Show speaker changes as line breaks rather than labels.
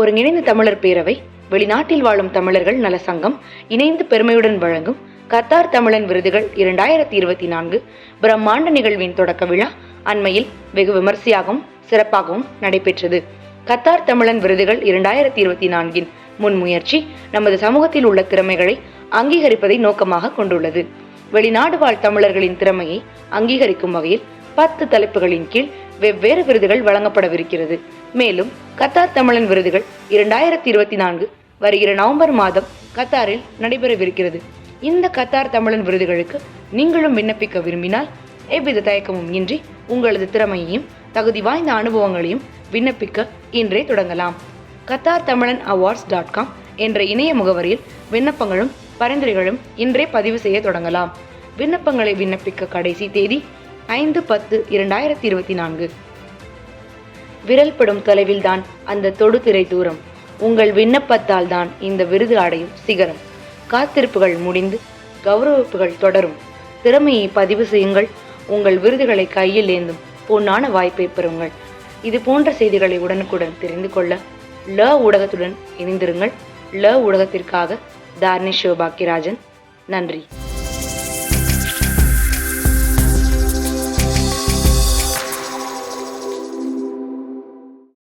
ஒருங்கிணைந்த தமிழர் பேரவை வெளிநாட்டில் வாழும் தமிழர்கள் நல சங்கம் இணைந்து பெருமையுடன் வழங்கும் கத்தார் தமிழன் விருதுகள் இரண்டாயிரத்தி இருபத்தி நான்கு பிரம்மாண்ட நிகழ்வின் தொடக்க விழா அண்மையில் வெகு விமர்சையாகவும் சிறப்பாகவும் நடைபெற்றது. கத்தார் தமிழன் விருதுகள் இரண்டாயிரத்தி இருபத்தி நான்கின் முன்முயற்சி நமது சமூகத்தில் உள்ள திறமைகளை அங்கீகரிப்பதை நோக்கமாக கொண்டுள்ளது. வெளிநாடு வாழ் தமிழர்களின் திறமையை அங்கீகரிக்கும் வகையில் பத்து தலைப்புகளின் கீழ் வெவ்வேறு விருதுகள் வழங்கப்படவிருக்கிறது. மேலும் கத்தார் தமிழன் விருதுகள் இரண்டாயிரத்தி இருபத்தி நான்கு வருகிற நவம்பர் மாதம் கத்தாரில் நடைபெறவிருக்கிறது. இந்த கத்தார் தமிழன் விருதுகளுக்கு நீங்களும் விண்ணப்பிக்க விரும்பினால் எவ்வித தயக்கமும் இன்றி உங்களது திறமையையும் தகுதி வாய்ந்த அனுபவங்களையும் விண்ணப்பிக்க இன்றே தொடங்கலாம். கத்தார் தமிழன் அவார்ட்ஸ் டாட் காம் என்ற இணைய முகவரியில் விண்ணப்பங்களும் பரிந்துரைகளும் இன்றே பதிவு செய்ய தொடங்கலாம். விண்ணப்பங்களை விண்ணப்பிக்க கடைசி தேதி ஐந்து பத்து இரண்டாயிரத்தி இருபத்தி நான்கு. விரல் படும் அந்த தொடுதிரை தூரம். உங்கள் விண்ணப்பத்தால் தான் இந்த விருது அடையும் சிகரம். காத்திருப்புகள் முடிந்து கௌரவிப்புகள் தொடரும். திறமையை பதிவு செய்யுங்கள். உங்கள் விருதுகளை கையில் ஏந்தும் பொன்னான வாய்ப்பை பெறுங்கள். இது போன்ற செய்திகளை உடனுக்குடன் தெரிந்து கொள்ள ல ஊடகத்துடன் இணைந்திருங்கள். ல ஊடகத்திற்காக தார்னி சிவபாக்கியராஜன். நன்றி.